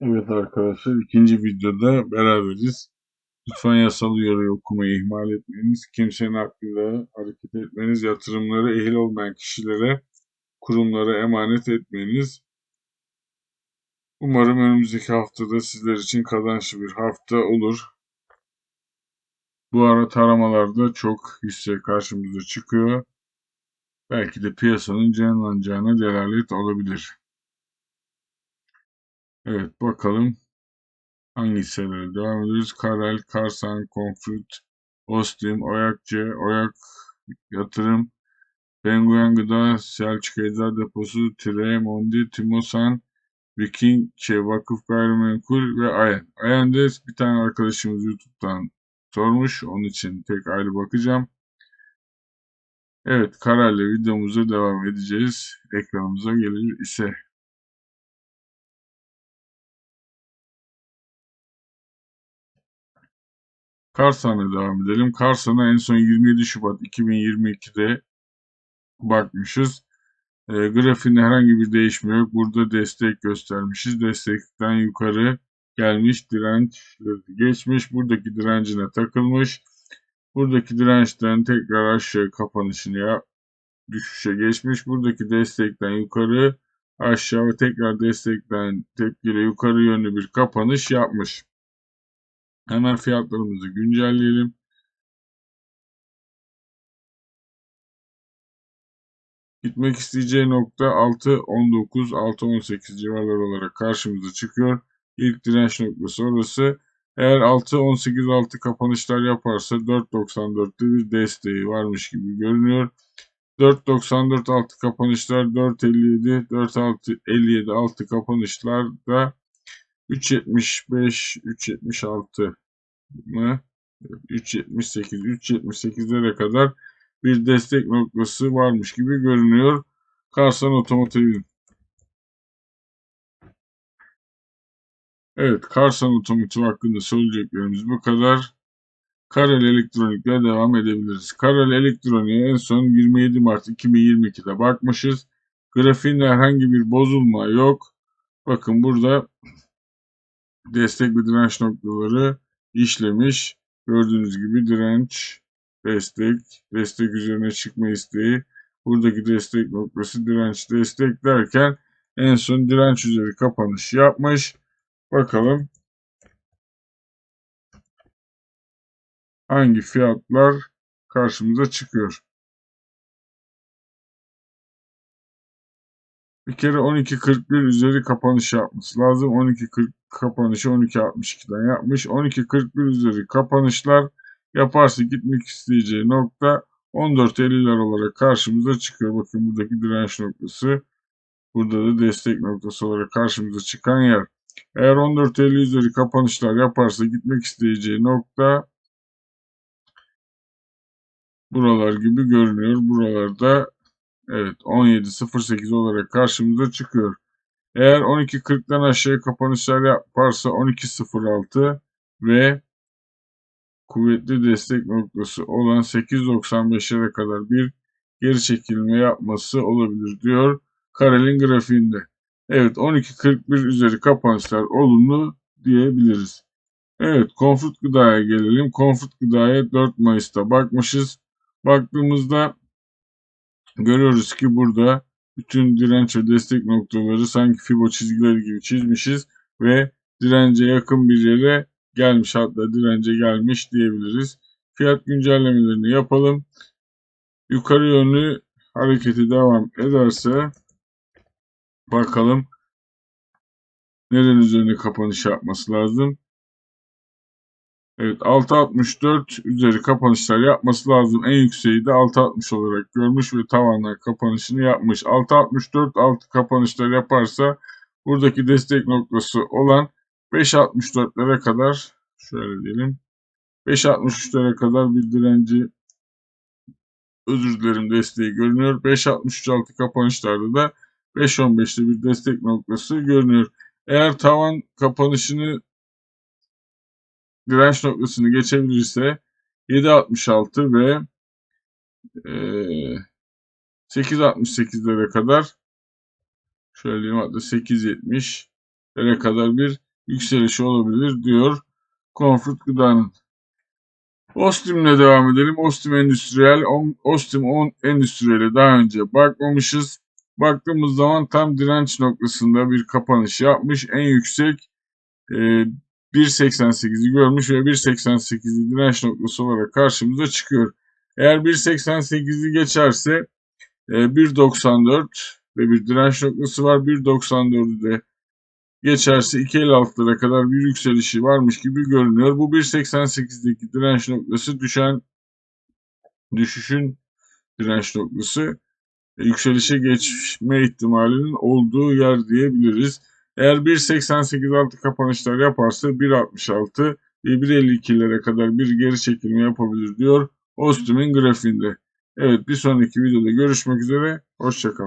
Evet arkadaşlar ikinci videoda beraberiz. Lütfen yasal uyarıyı okumayı ihmal etmeyiniz. Kimsenin hakkıyla hareket etmeniz, yatırımları ehil olmayan kişilere, kurumlara emanet etmeyiniz. Umarım önümüzdeki haftada sizler için kazançlı bir hafta olur. Bu ara taramalarda çok hisse karşımıza çıkıyor. Belki de piyasanın canlanacağına delalet olabilir. Evet bakalım hangi hisselere devam ediyoruz. Karel, Karsan, Confrut, Ostim, Oyakçı, Oyak Yatırım, Penguen Gıda, Selçuk Eczacı Deposu, Tire, Mondi, Timosan, Viking, şey, Vakıf Gayrimenkul ve Ayen. Ayen'de bir tane arkadaşımız YouTube'dan sormuş. Onun için tek ayrı bakacağım. Evet, Karel'le videomuza devam edeceğiz. Ekranımıza gelir ise. Karsan'a devam edelim. Karsan'a en son 27 Şubat 2022'de bakmışız. E, grafiğinde herhangi bir değişme yok. Burada destek göstermişiz. Destekten yukarı gelmiş direnç geçmiş. Buradaki direncine takılmış. Buradaki dirençten tekrar aşağı kapanışını yap, düşüşe geçmiş. Buradaki destekten yukarı aşağı ve tekrar destekten tepkiyle yukarı yönlü bir kapanış yapmış. Hemen fiyatlarımızı güncelleyelim. Gitmek isteyeceği nokta 6.19, 6.18 civarları olarak karşımıza çıkıyor. İlk direnç noktası orası. Eğer 6.18 altı kapanışlar yaparsa 4.94'te bir desteği varmış gibi görünüyor. 4.94 altı kapanışlar 4.57, 4.57 altı kapanışlar da 3.75, 3.76 mı? 3.78, 3.78'lere kadar bir destek noktası varmış gibi görünüyor. Karsan Otomotiv'in. Evet, Karsan Otomotiv hakkında söyleyeceklerimiz bu kadar. Karel Elektronik'le devam edebiliriz. Karel Elektronik'e en son 27 Mart 2022'de bakmışız. Grafiğinde herhangi bir bozulma yok. Bakın burada destek ve direnç noktaları işlemiş. Gördüğünüz gibi direnç, destek, destek üzerine çıkma isteği. Buradaki destek noktası direnç destek derken en son direnç üzeri kapanış yapmış. Bakalım hangi fiyatlar karşımıza çıkıyor. Bir kere 12.41 üzeri kapanış yapması lazım. 12.40 kapanışı 12.62'den yapmış. 12.41 üzeri kapanışlar yaparsa gitmek isteyeceği nokta 14.50'ler olarak karşımıza çıkıyor. Bakın buradaki direnç noktası. Burada da destek noktası olarak karşımıza çıkan yer. Eğer 14.50 üzeri kapanışlar yaparsa gitmek isteyeceği nokta buralar gibi görünüyor. Buralarda evet 17.08 olarak karşımıza çıkıyor. Eğer 12.40'dan aşağıya kapanışlar yaparsa 12.06 ve kuvvetli destek noktası olan 8.95'lere kadar bir geri çekilme yapması olabilir diyor Karel'in grafiğinde. Evet 12.41 üzeri kapanışlar olumlu diyebiliriz. Evet Comfort Gıda'ya gelelim. Comfort Gıda'ya 4 Mayıs'ta bakmışız. Baktığımızda görüyoruz ki burada bütün direnç ve destek noktaları sanki fibo çizgileri gibi çizmişiz ve dirence yakın bir yere gelmiş hatta dirence gelmiş diyebiliriz. Fiyat güncellemelerini yapalım. Yukarı yönlü hareketi devam ederse bakalım neden üzerine kapanış yapması lazım. Evet 6.64 üzeri kapanışlar yapması lazım. En yükseği de 6.60 olarak görmüş ve tavanlar kapanışını yapmış. 6.64 altı kapanışlar yaparsa buradaki destek noktası olan 5.64'lere kadar şöyle diyelim 5.63'lere kadar bir direnci özür dilerim desteği görünüyor. 5.63 altı kapanışlarda da 5.15'te bir destek noktası görünüyor. Eğer tavan kapanışını direnç noktasını geçebilirse 7.66 ve e, 8.68'lere kadar şöyle diyeyim hatta 8.70'lere kadar bir yükselişi olabilir diyor Comfort Gıda'nın. Ostim'le devam edelim. Ostim Endüstriyel, Ostim On Endüstriyel'e daha önce bakmamışız. Baktığımız zaman tam direnç noktasında bir kapanış yapmış. En yüksek e, 1.88'i görmüş ve 1.88'i direnç noktası olarak karşımıza çıkıyor. Eğer 1.88'i geçerse e, 1.94 ve bir direnç noktası var. 1.94'ü de geçerse 2.56'lara kadar bir yükselişi varmış gibi görünüyor. Bu 1.88'deki direnç noktası düşen düşüşün direnç noktası e, yükselişe geçme ihtimalinin olduğu yer diyebiliriz. Eğer 1.88 altı kapanışlar yaparsa 1.66 ve 1.52'lere kadar bir geri çekilme yapabilir diyor Ostim'in grafiğinde. Evet bir sonraki videoda görüşmek üzere. Hoşçakalın.